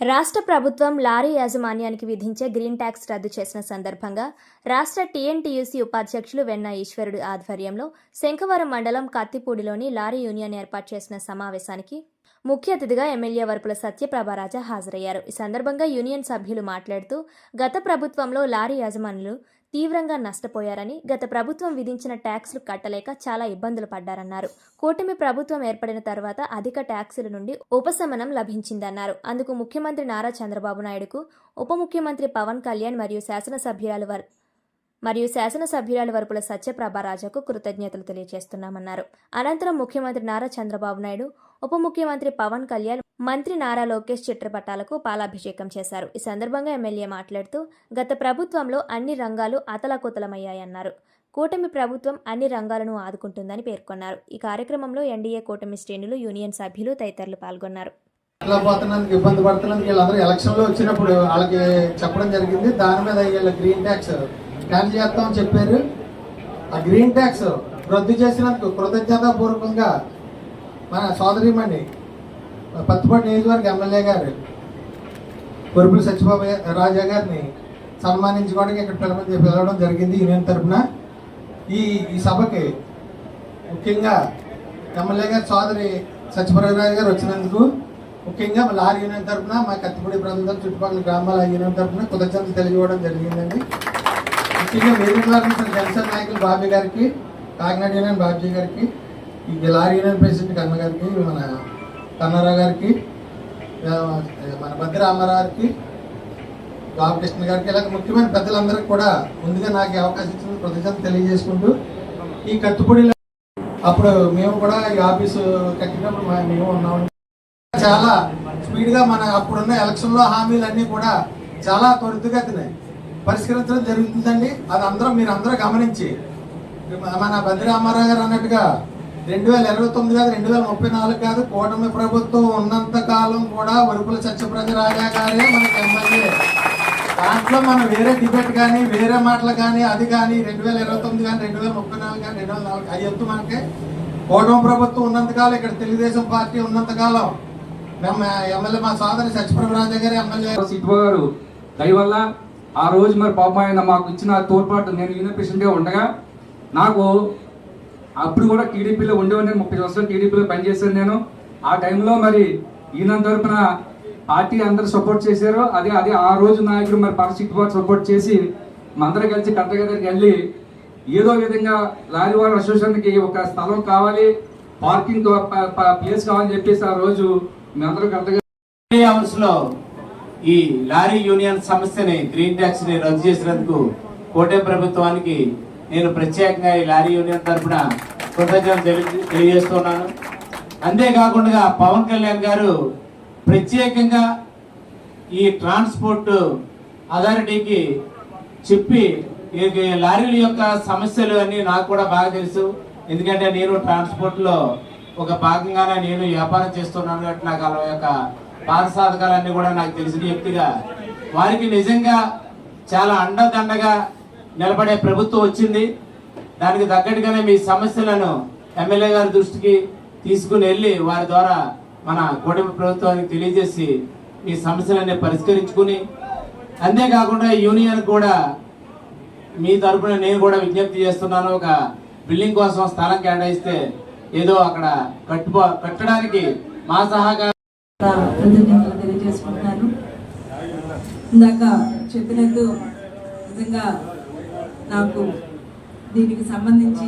రాష్ట్ర ప్రభుత్వం లారీ యాజమాన్యానికి విధించే గ్రీన్ ట్యాక్స్ రద్దు చేసిన సందర్భంగా రాష్ట్ర టీఎన్టీయూసీ ఉపాధ్యక్షులు వెన్న ఈశ్వరుడు ఆధ్వర్యంలో శంఖవరం మండలం కత్తిపూడిలోని లారీ యూనియన్ ఏర్పాటు చేసిన సమావేశానికి ముఖ్య అతిథిగా ఎమ్మెల్యే వరపుల సత్యప్రభారాజా హాజరయ్యారు. ఈ సందర్భంగా యూనియన్ సభ్యులు మాట్లాడుతూ గత ప్రభుత్వంలో లారీ యాజమానులు తీవ్రంగా నష్టపోయారని గత ప్రభుత్వం విధించిన ట్యాక్స్లు కట్టలేక చాలా ఇబ్బందులు పడ్డారన్నారు. కూటమి ప్రభుత్వం ఏర్పడిన తర్వాత అధిక ట్యాక్సుల నుండి ఉపశమనం లభించిందన్నారు. అందుకు ముఖ్యమంత్రి నారా చంద్రబాబు నాయుడుకు ఉప ముఖ్యమంత్రి పవన్ కళ్యాణ్ మరియు శాసనసభ్యురాలు వర్ మరియు శాసనసభ్యురాలు వరపుల సత్యప్రభారాజాకు కృతజ్ఞతలు తెలియజేస్తున్నామన్నారు. అనంతరం ముఖ్యమంత్రి నారా చంద్రబాబు నాయుడు ఉప ముఖ్యమంత్రి పవన్ కళ్యాణ్ మంత్రి నారా లోకేష్ చిత్రపటాలకు పాలాభిషేకం చేశారు. ఈ సందర్భంగా ఎమ్మెల్యే మాట్లాడుతూ గత ప్రభుత్వంలో అన్ని రంగాలు అతలాకుతలమయ్యాయన్నారు. కూటమి ప్రభుత్వం అన్ని రంగాలను ఆదుకుంటుందని పేర్కొన్నారు. ఈ కార్యక్రమంలో ఎన్డీఏ కూటమి శ్రేణులు యూనియన్ సభ్యులు తదితరులు పాల్గొన్నారు. పోతున్నందుకు ఇబ్బంది పడుతున్నందుకు వీళ్ళందరూ ఎలక్షన్లో వచ్చినప్పుడు వాళ్ళకి చెప్పడం జరిగింది. దాని మీద వీళ్ళ గ్రీన్ ట్యాక్స్ క్యాన్సిల్ చేస్తామని చెప్పారు. ఆ గ్రీన్ ట్యాక్స్ రద్దు చేసినందుకు కృతజ్ఞతాపూర్వకంగా మన సోదరిమణి పత్తిపాటి నియోజకవర్గ ఎమ్మెల్యే గారు కొరుపుల సత్యబాబు రాజా గారిని సన్మానించుకోవడానికి ఇక్కడ పిలవని పిలవడం జరిగింది యూనియన్ తరఫున. ఈ ఈ సభకి ముఖ్యంగా ఎమ్మెల్యే గారి సోదరి సత్యప్రభరాజు గారు వచ్చినందుకు ముఖ్యంగా మా లారీ యూనియన్ తరఫున మా కత్తిపూడి ప్రాంతం చుట్టుపక్కల గ్రామాల యూనియన్ తరఫున కృతజ్ఞతలు తెలియజేయడం జరిగిందండి. ముఖ్యంగా మీరు జనసేన నాయకులు బాబీ గారికి కాకినాడ యూనియన్ బాబ్జీ గారికి ఈ లారీ యూనియన్ ప్రెసిడెంట్ కన్న గారికి మన కన్నారావు గారికి మన భద్ర రామారావుకి బాలకృష్ణ గారికి ఇలాగ ముఖ్యమైన పెద్దలందరికీ కూడా ముందుగా నాకు అవకాశం ఇచ్చిన కృతజ్ఞతలు తెలియజేసుకుంటూ ఈ కత్తుపూడిలో అప్పుడు మేము కూడా ఈ ఆఫీసు కట్టినప్పుడు మేము ఉన్నాం చాలా స్పీడ్గా మన అప్పుడున్న ఎలక్షన్లో హామీలన్నీ కూడా చాలా త్వరితగతిన పరిష్కరించడం జరుగుతుందండి. అది అందరం మీరు అందరూ గమనించి మన బద్రి రామారావు గారు అన్నట్టుగా రెండు వేల ఇరవై తొమ్మిది కాదు రెండు వేల ముప్పై నాలుగు కాదు కూటమి ప్రభుత్వం ఉన్నంత కాలం కూడా వరుపుల సత్యప్రజ రాజా గారే మనకి ఎమ్మెల్యే. దాంట్లో మనం వేరే డిబేట్ కానీ వేరే మాటలు కానీ అది కానీ రెండు వేల ఇరవై తొమ్మిది కానీ రెండు వేల ముప్పై నాలుగు కానీ రెండు వేల నాలుగు అయ్యొద్దు మనకి. కూటమి ప్రభుత్వం ఉన్నంతకాలం ఇక్కడ తెలుగుదేశం పార్టీ ఉన్నంతకాలం మేము ఎమ్మెల్యే మా సోదరి సత్యప్రభ రాజా గారి ఎమ్మెల్యే. సిద్ధు గారు దయవల్ల ఆ రోజు మరి పాపం ఆయన మాకు ఇచ్చిన తోడ్పాటు నేను యూనియన్ ఉండగా నాకు అప్పుడు కూడా టీడీపీలో ఉండేవాడిని ముప్పై సంవత్సరాలు టీడీపీలో పనిచేశాను నేను. ఆ టైంలో మరి ఈయన తరపున పార్టీ అందరూ సపోర్ట్ చేశారు. అదే అదే ఆ రోజు నాయకుడు మరి పరిస్థితి వారు సపోర్ట్ చేసి మందరం కలిసి కలెక్టర్ దగ్గరికి వెళ్ళి ఏదో విధంగా లారీ అసోసియేషన్కి ఒక స్థలం కావాలి పార్కింగ్ ప్లేస్ కావాలని చెప్పేసి ఆ రోజు మేమందరం కలెక్టర్లో ఈ లారీ యూనియన్ సమస్యని గ్రీన్ ట్యాక్స్ని రద్దు చేసినందుకు కోటే ప్రభుత్వానికి నేను ప్రత్యేకంగా ఈ లారీ యూనియన్ తరఫున కృతజ్ఞతలు తెలి- తెలియజేస్తున్నాను. అంతేకాకుండా పవన్ కళ్యాణ్ గారు ప్రత్యేకంగా ఈ ట్రాన్స్పోర్ట్ అథారిటీకి చెప్పి ఈ లారీల యొక్క సమస్యలు అన్ని నాకు కూడా బాగా తెలుసు. ఎందుకంటే నేను ట్రాన్స్పోర్ట్లో ఒక భాగంగానే నేను వ్యాపారం చేస్తున్నాను కాబట్టి నాకు వాళ్ళ యొక్క పాఠసాధకాలన్నీ కూడా నాకు తెలిసిన వ్యక్తిగా. వారికి నిజంగా చాలా అండదండగా నిలబడే ప్రభుత్వం వచ్చింది. దానికి తగ్గట్టుగానే మీ సమస్యలను ఎమ్మెల్యే గారి దృష్టికి తీసుకుని వెళ్ళి వారి ద్వారా మన కూటమి ప్రభుత్వానికి తెలియజేసి మీ సమస్యలన్నీ పరిష్కరించుకుని అంతేకాకుండా యూనియన్ కూడా మీ తరఫున నేను కూడా విజ్ఞప్తి చేస్తున్నాను. ఒక బిల్డింగ్ కోసం స్థలం కేటాయిస్తే ఏదో అక్కడ కట్టుబో కట్టడానికి మా సహకారం తెలియజేసుకుంటున్నాను ఇందాక చెప్పినట్టు నిజంగా నాకు దీనికి సంబంధించి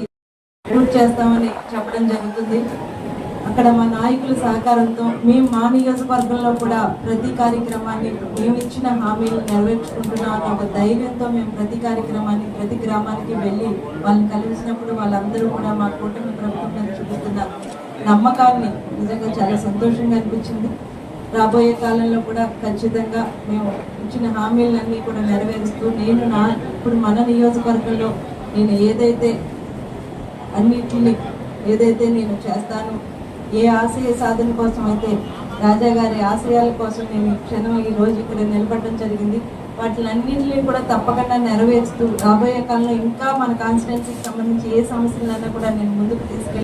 పూర్తి చేస్తామని చెప్పడం జరుగుతుంది. అక్కడ మా నాయకుల సహకారంతో మేము మా నియోజకవర్గంలో కూడా ప్రతి కార్యక్రమాన్ని మేము ఇచ్చిన హామీలు నెరవేర్చుకుంటున్నాం అన్న ఒక ధైర్యంతో మేము ప్రతి కార్యక్రమాన్ని ప్రతి గ్రామానికి వెళ్ళి వాళ్ళని కలిసినప్పుడు వాళ్ళందరూ కూడా మా కూటమి ప్రభుత్వం చూపిస్తున్న నమ్మకాన్ని నిజంగా చాలా సంతోషంగా అనిపించింది. రాబోయే కాలంలో కూడా ఖచ్చితంగా మేము ఇచ్చిన హామీలన్నీ కూడా నెరవేరుస్తూ నేను నా ఇప్పుడు మన నియోజకవర్గంలో నేను ఏదైతే అన్నిటిని ఏదైతే నేను చేస్తాను ఏ ఆశయ సాధన కోసం అయితే రాజా గారి ఆశయాల కోసం నేను ఈ క్షణం ఈ రోజు ఇక్కడ నిలబడడం జరిగింది. వాటిలన్నింటినీ కూడా తప్పకుండా నెరవేరుస్తూ రాబోయే కాలంలో ఇంకా మన కాన్స్టిట్యున్సీకి సంబంధించి ఏ సమస్యలైనా కూడా నేను ముందుకు తీసుకెళ్ళి